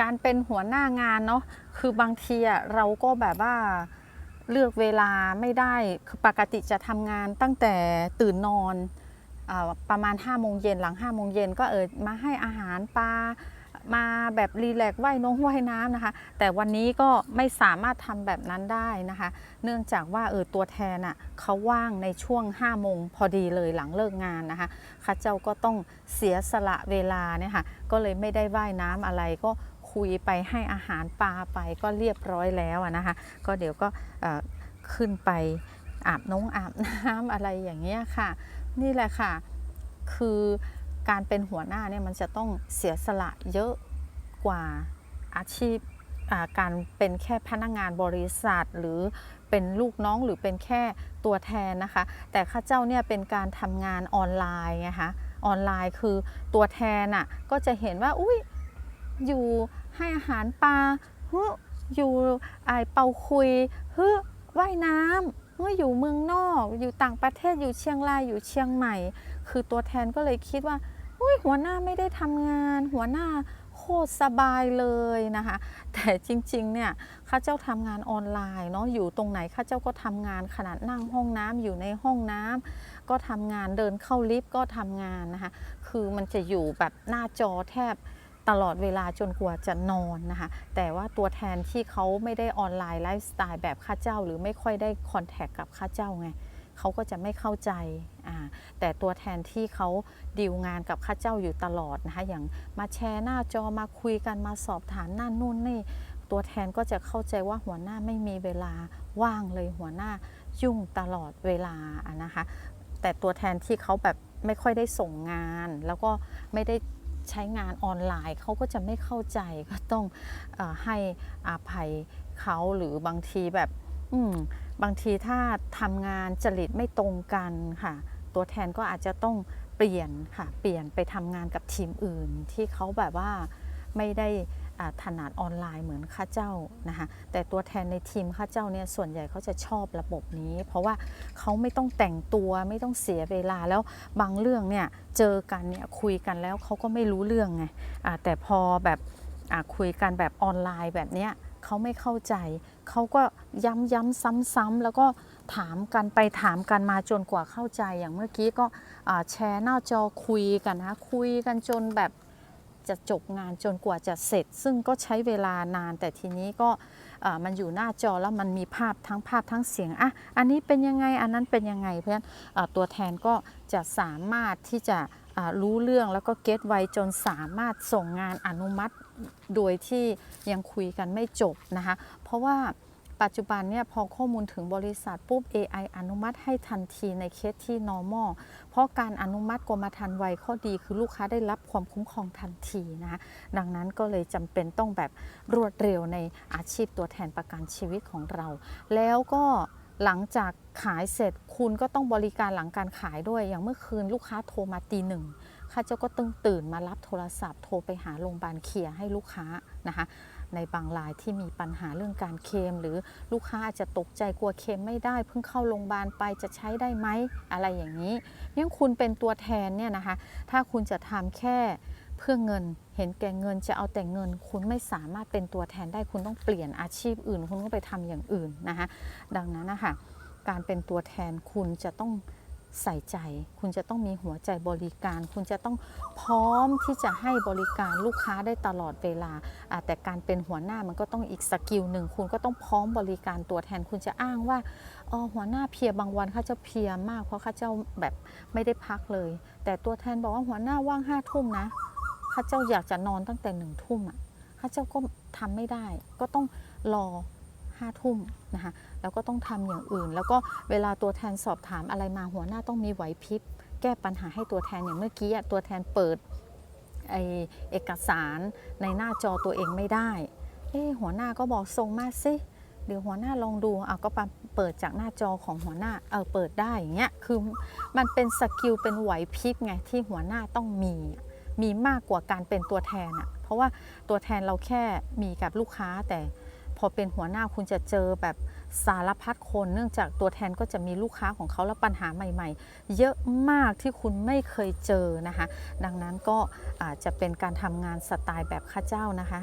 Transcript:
การเป็นหัวหน้างานเนาะคือบางทีอะเราก็แบบว่าเลือกเวลาไม่ได้คือปกติจะทำงานตั้งแต่ตื่นนอนอประมาณ5้าโมงเย็นหลัง5้าโมงเย็นก็เออมาให้อาหารปลามาแบบรีแลกซ์ว่ายน้องว่ายน้ำนะคะ แต่วันนี้ก็ไม่สามารถทำแบบนั้นได้นะคะ เนื่องจากว่าเออตัวแทนอะเขาว่างในช่วง5้าโมงพอดีเลยหลังเลิกงานนะคะข้าเจ้าก็ต้องเสียสละเวลาเนี่ยค่ะก็เลยไม่ได้ว่ายน้ำอะไรก็ คุยไปให้อาหารปลาไปก็เรียบร้อยแล้วนะคะ ก็เดี๋ยวก็ขึ้นไปอาบน้องอาบน้ำอะไรอย่างเงี้ยค่ะ นี่แหละค่ะ คือการเป็นหัวหน้าเนี่ยมันจะต้องเสียสละเยอะกว่าอาชีพการเป็นแค่พนักงานบริษัท หรือเป็นลูกน้องหรือเป็นแค่ตัวแทนนะคะ แต่ข้าเจ้าเนี่ยเป็นการทำงานออนไลน์ไงคะออนไลน์คือตัวแทนอะก็จะเห็นว่าอุ้ย อยู่ให้อาหารปลาฮึอยู่ไอเป่าคุยฮึว่ายน้ำเมื่ออยู่เมืองนอก อยู่ต่างประเทศอยู่เชียงรายอยู่เชียงใหม่ คือตัวแทนก็เลยคิดว่าอุ้ยหัวหน้าไม่ได้ทำงาน หัวหน้าโคตรสบายเลยนะคะ แต่จริงๆเนี่ยข้าเจ้าทำงานออนไลน์เนาะอยู่ตรงไหนข้าเจ้าก็ทำงานขนาดนั่งห้องน้ำอยู่ในห้องน้ำก็ทำงานเดินเข้าลิฟต์ก็ทำงานนะคะ คือมันจะอยู่แบบหน้าจอแทบ ตลอดเวลาจนกว่าจะนอนนะคะ แต่ว่าตัวแทนที่เขาไม่ได้ออนไลน์ไลฟ์สไตล์แบบข้าเจ้า หรือไม่ค่อยได้คอนแทคกับข้าเจ้าไงเขาก็จะไม่เข้าใจอ่าแต่ตัวแทนที่เขาดีลงานกับข้าเจ้าอยู่ตลอดนะคะ อย่างมาแชร์หน้าจอมาคุยกันมาสอบถามนั่นนู่นนี่ ตัวแทนก็จะเข้าใจว่าหัวหน้าไม่มีเวลาว่างเลยหัวหน้ายุ่งตลอดเวลานะคะ แต่ตัวแทนที่เขาแบบไม่ค่อยได้ส่งงาน แล้วก็ไม่ได้ ใช้งานออนไลน์เขาก็จะไม่เข้าใจก็ต้องอให้อาภัยเขาหรือบางทีแบบอืบางทีถ้าทำงานจริตไม่ตรงกันค่ะ ตัวแทนก็อาจจะต้องเปลี่ยนค่ะ เปลี่ยนไปทำงานกับทีมอื่นที่เขาแบบว่าไม่ได้ ถนัดออนไลน์เหมือนข้าเจ้านะคะแต่ตัวแทนในทีมข้าเจ้าเนี่ยส่วนใหญ่เขาจะชอบระบบนี้ เพราะว่าเขาไม่ต้องแต่งตัวไม่ต้องเสียเวลาแล้วบางเรื่องเนี่ยเจอกันเนี่ยคุยกันแล้วเขาก็ไม่รู้เรื่องไงแต่พอแบบคุยกันแบบออนไลน์แบบเนี้ยเขาไม่เข้าใจ เขาก็ย้ำย้ำซ้ำๆแล้วก็ถามกันไปถามกันมาจนกว่าเข้าใจอย่างเมื่อกี้ก็แชร์หน้าจอคุยกันนะคุยกันจนแบบ จะจบงานจนกว่าจะเสร็จ ซึ่งก็ใช้เวลานาน แต่ทีนี้ก็มันอยู่หน้าจอแล้วมันมีภาพทั้งภาพทั้งเสียงอะอันนี้เป็นยังไงอันนั้นเป็นยังไง เพราะฉะนั้นตัวแทนก็จะสามารถที่จะรู้เรื่องแล้วก็เก็ตไวจนสามารถส่งงานอนุมัติโดยที่ยังคุยกันไม่จบนะคะเพราะว่า ปัจจุบันเนี่ยพอข้อมูลถึงบริษัทปุ๊บ AI อนุมัติให้ทันทีในเคสที่ normal เพราะการอนุมัติกรมธรรม์ไวข้อดีคือลูกค้าได้รับความคุ้มครองทันทีนะคะดังนั้นก็เลยจำเป็นต้องแบบรวดเร็วในอาชีพตัวแทนประกันชีวิตของเรา แล้วก็หลังจากขายเสร็จคุณก็ต้องบริการหลังการขายด้วย อย่างเมื่อคืนลูกค้าโทรมาตีหนึ่งข้าเจ้าก็ต้องตื่นมารับโทรศัพท์โทรไปหาโรงพยาบาลเคลียร์ให้ลูกค้านะคะ ในบางรายที่มีปัญหาเรื่องการเคลมหรือลูกค้าอาจจะตกใจกลัวเคลมไม่ได้ เพิ่งเข้าโรงพยาบาลไปจะใช้ได้ไหมอะไรอย่างนี้ยังคุณเป็นตัวแทนเนี่ยนะคะ ถ้าคุณจะทำแค่เพื่อเงินเห็นแก่เงินจะเอาแต่เงิน คุณไม่สามารถเป็นตัวแทนได้คุณต้องเปลี่ยนอาชีพอื่น คุณต้องไปทำอย่างอื่นนะคะดังนั้นนะคะการเป็นตัวแทนคุณจะต้อง ใส่ใจ คุณจะต้องมีหัวใจบริการ คุณจะต้องพร้อมที่จะให้บริการลูกค้าได้ตลอดเวลา แต่การเป็นหัวหน้ามันก็ต้องอีกสกิลหนึ่ง คุณก็ต้องพร้อมบริการตัวแทน คุณจะอ้างว่าอ๋อหัวหน้าเพียบางวันเขาจะเพียมาก เพราะเขาเจ้าแบบไม่ได้พักเลย แต่ตัวแทนบอกว่าหัวหน้าว่างห้าทุ่มนะข้าเจ้าอยากจะนอนตั้งแต่หนึ่งทุ่มอะข้าเจ้าก็ทำไม่ได้ ก็ต้องรอ ห้าทุ่มนะคะแล้วก็ต้องทำอย่างอื่น แล้วก็เวลาตัวแทนสอบถามอะไรมาหัวหน้าต้องมีไหวพริบ แก้ปัญหาให้ตัวแทนอย่างเมื่อกี้ตัวแทนเปิดไอเอกสารในหน้าจอตัวเองไม่ได้เอ๊หัวหน้าก็บอกส่งมาสิเดี๋ยวหัวหน้าลองดูอะก็ปเปิดจากหน้าจอของหัวหน้า เออเปิดได้อย่างเงี้ย คือมันเป็นสกิลเป็นไหวพริบไงที่หัวหน้าต้องมี มีมากกว่าการเป็นตัวแทนอะเพราะว่าตัวแทนเราแค่มีกับลูกค้าแต่ พอเป็นหัวหน้าคุณจะเจอแบบสารพัดคนเนื่องจากตัวแทนก็จะมีลูกค้าของเขาและปัญหาใหม่ ๆ เยอะมากที่คุณไม่เคยเจอนะคะ ดังนั้นก็อาจจะเป็นการทำงานสไตล์แบบข้าเจ้านะคะ